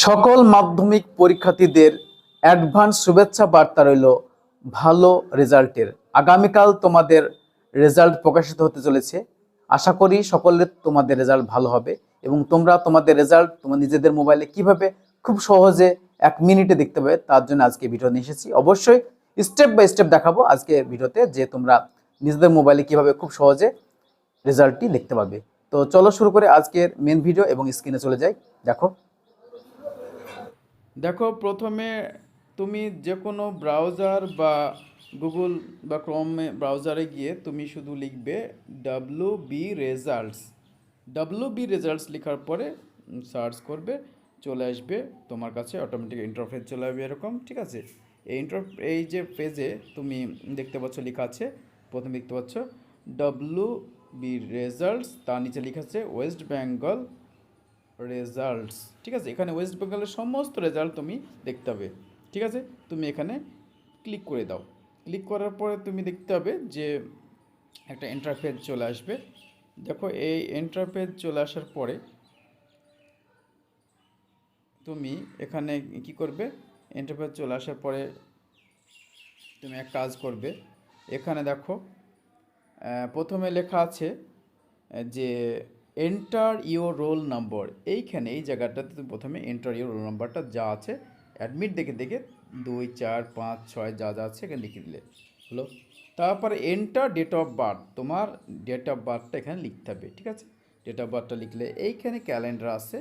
সকল মাধ্যমিক পরীক্ষার্থীদের অ্যাডভান্স শুভেচ্ছা বার্তা রইল ভালো রেজাল্টের। আগামীকাল তোমাদের রেজাল্ট প্রকাশিত হতে চলেছে। আশা করি সকলের তোমাদের রেজাল্ট ভালো হবে এবং তোমরা তোমাদের রেজাল্ট তোমার নিজেদের মোবাইলে কীভাবে খুব সহজে এক মিনিটে দেখতে পাবে তার জন্য আজকে ভিডিও নিয়ে এসেছি। অবশ্যই স্টেপ বাই স্টেপ দেখাবো আজকে ভিডিওতে যে তোমরা নিজেদের মোবাইলে কীভাবে খুব সহজে রেজাল্টটি দেখতে পাবে। তো চলো শুরু করে আজকের মেন ভিডিও এবং স্ক্রিনে চলে যাই। দেখো। দেখো প্রথমে তুমি যে কোনো ব্রাউজার বা গুগল বা ক্রমে ব্রাউজারে গিয়ে তুমি শুধু লিখবে W B results W B results লেখার পরে সার্চ করবে, চলে আসবে, তোমার কাছে অটোমেটিক ইন্টারফেস চলে আসবে এরকম, ঠিক আছে? এই ইন্টার এই যে পেজে তুমি দেখতে পাচ্ছ, লেখা আছে, প্রথমে দেখতে পাচ্ছ ডাব্লু বি রেজাল্টস তার নিচে লেখা আছে ওয়েস্ট বেঙ্গল রেজাল্টস ঠিক আছে? এখানে ওয়েস্ট বেঙ্গলের সমস্ত রেজাল্ট তুমি দেখতে হবে। ঠিক আছে? তুমি এখানে ক্লিক করে দাও। ক্লিক করার পরে তুমি দেখতে হবে যে একটা ইন্টারফেস চলে আসবে। দেখো, এই ইন্টারফেস চলে আসার পরে তুমি এখানে কি করবে? ইন্টারফেস চলে আসার পরে তুমি এক কাজ করবে। এখানে দেখো প্রথমে লেখা আছে যে এন্টার ইওর রোল নাম্বার এইখানে এই জায়গাটাতে প্রথমে এন্টার ইওর রোল নাম্বারটা যা আছে অ্যাডমিট দেখে দেখে দুই, চার, পাঁচ, ছয় যা যা আছে এখানে লিখে দিলে। হলো। তারপরে এন্টার ডেট অফ বার্থ তোমার ডেট অফ বার্থটা এখানে লিখতে হবে, ঠিক আছে? ডেট অফ বার্থটা লিখলে এইখানে ক্যালেন্ডার আছে।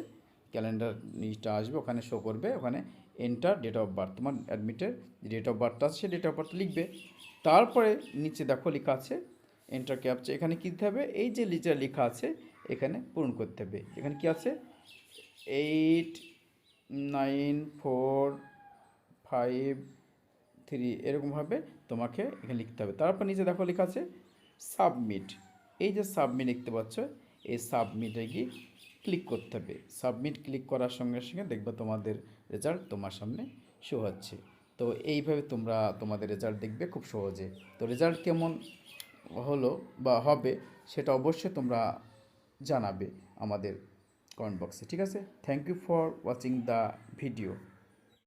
ক্যালেন্ডার জিনিসটা আসবে, ওখানে শো করবে, ওখানে এন্টার ডেট অফ বার্থ তোমার অ্যাডমিটের ডেট অফ বার্থটা আছে ডেট অফ বার্থ লিখবে। তারপরে নিচে দেখো লেখা আছে এন্টার ক্যাপচা এখানে কী দিতে হবে? এই যে লিচার লেখা আছে এখানে পূরণ করতে হবে। এখানে কি আছে? Eight nine four five three এরকমভাবে তোমাকে এখানে লিখতে হবে। তারপর নিচে দেখো লেখা আছে সাবমিট। এই যে সাবমিট লিখতে পাচ্ছ, এই সাবমিটে গিয়ে ক্লিক করতে হবে। সাবমিট ক্লিক করার সঙ্গে সঙ্গে দেখবে তোমাদের রেজাল্ট তোমার সামনে শো হচ্ছে। তো এইভাবে তোমরা তোমাদের রেজাল্ট দেখবে খুব সহজে। তো রেজাল্ট কেমন হলো বা হবে সেটা অবশ্যই তোমরা জানাবে আমাদের কমেন্ট বক্সে ঠিক আছে? Thank you for watching the video